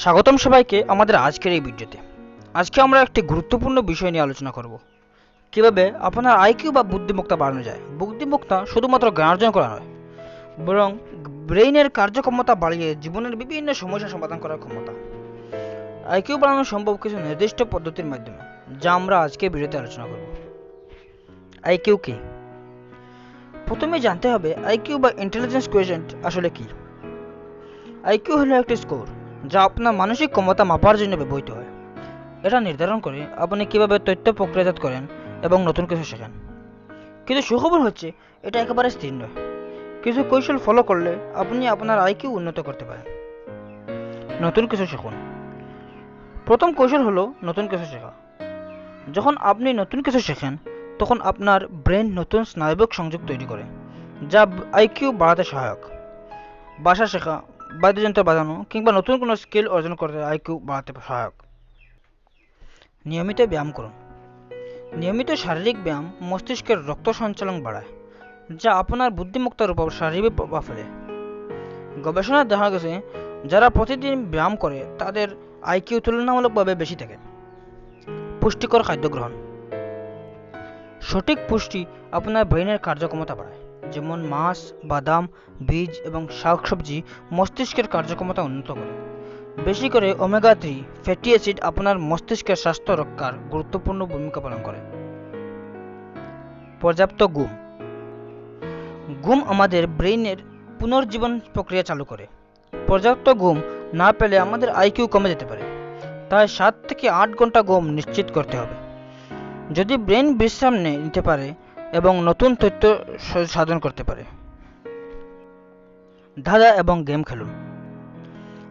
স্বাগতম সবাইকে আমাদের আজকের এই ভিডিওতে। আজকে আমরা একটি গুরুত্বপূর্ণ বিষয় নিয়ে আলোচনা করব। কীভাবে আপনার আইকিউ বা বুদ্ধিমত্তা বাড়ানো যায়? বুদ্ধিমত্তা শুধুমাত্র জ্ঞান অর্জন করা নয়, বরং ব্রেইনের কার্যক্ষমতা বাড়িয়ে জীবনের বিভিন্ন সমস্যা সমাধান করার ক্ষমতা। আইকিউ বাড়ানো সম্ভব কিছু নির্দিষ্ট পদ্ধতির মাধ্যমে, যা আমরা আজকে ভিডিওতে আলোচনা করব। আইকিউ কি? প্রথমে জানতে হবে আইকিউ বা ইন্টেলিজেন্স কোয়েশন্ট আসলে কি। আইকিউ হলো একটি স্কোর যা আপনার মানসিক ক্ষমতা মাপার জন্য ব্যবহৃত হয়। এটা নির্ধারণ করে আপনি কীভাবে তথ্য প্রক্রিয়াজাত করেন এবং নতুন কিছু শেখেন। কিন্তু সুখবর হচ্ছে, এটা একেবারে স্থির নয়। কিছু কৌশল ফলো করলে আপনি আপনার আইকিউ উন্নত করতে পারেন। নতুন কিছু শিখুন। প্রথম কৌশল হলো নতুন কিছু শেখা। যখন আপনি নতুন কিছু শেখেন, তখন আপনার ব্রেন নতুন স্নায়বিক সংযোগ তৈরি করে, যা আইকিউ বাড়াতে সহায়ক। ভাষা শেখা বাদ্যযন্ত্র বাজানো কিংবা নতুন কোনো স্কিল অর্জন করতে আইকিউ বাড়াতে সহায়ক। নিয়মিত ব্যায়াম করুন। নিয়মিত শারীরিক ব্যায়াম মস্তিষ্কের রক্ত সঞ্চালন বাড়ায়, যা আপনার বুদ্ধিমত্তার উপর শারীরিক প্রভাব ফেলে। গবেষণায় দেখা গেছে, যারা প্রতিদিন ব্যায়াম করে, তাদের আইকিউ তুলনামূলকভাবে বেশি থাকে। পুষ্টিকর খাদ্য গ্রহণ। সঠিক পুষ্টি আপনার ব্রেনের কার্যক্ষমতা বাড়ায়। যেমন মাছ, বাদাম, বীজ এবং শাকসবজি মস্তিষ্কের কার্যক্ষমতা উন্নত করে। বেশি করে ওমেগা থ্রি ফ্যাটি অ্যাসিড আপনার মস্তিষ্কের স্বাস্থ্য রক্ষার গুরুত্বপূর্ণ ভূমিকা পালন করে। পর্যাপ্ত ঘুম। ঘুম আমাদের ব্রেইনের পুনর্জীবন প্রক্রিয়া চালু করে। পর্যাপ্ত ঘুম না পেলে আমাদের আইকিউ কমে যেতে পারে। তাই সাত থেকে আট ঘণ্টা ঘুম নিশ্চিত করতে হবে। যদি ব্রেন বিশ্রাম নিতে পারে এবং নতুন তথ্য সাধন করতে পারে। ধাঁধা এবং গেম খেলুন।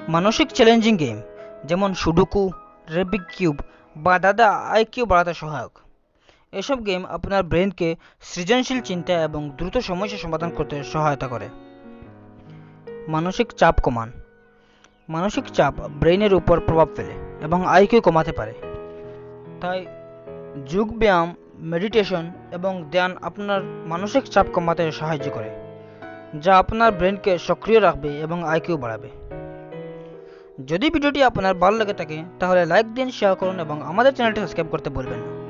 মানসিক চ্যালেঞ্জিং গেম, যেমন সুডুকু রেবিক কিউব বা দাদা আইকিউ বাড়াতে সহায়ক। এসব গেম আপনার ব্রেনকে সৃজনশীল চিন্তা এবং দ্রুত সমস্যা সমাধান করতে সহায়তা করে। মানসিক চাপ কমান। মানসিক চাপ ব্রেইনের উপর প্রভাব ফেলে এবং আইকিউ কমাতে পারে। তাই যোগ ব্যায়াম মেডিটেশন এবং ধ্যান আপনার মানসিক চাপ কমাতে সাহায্য করে, যা আপনার ব্রেনকে সক্রিয় রাখবে এবং আইকিউ বাড়াবে। যদি ভিডিওটি আপনার ভালো লেগে থাকে, তাহলে লাইক দিন শেয়ার করুন এবং আমাদের চ্যানেলটি সাবস্ক্রাইব করতে ভুলবেন না।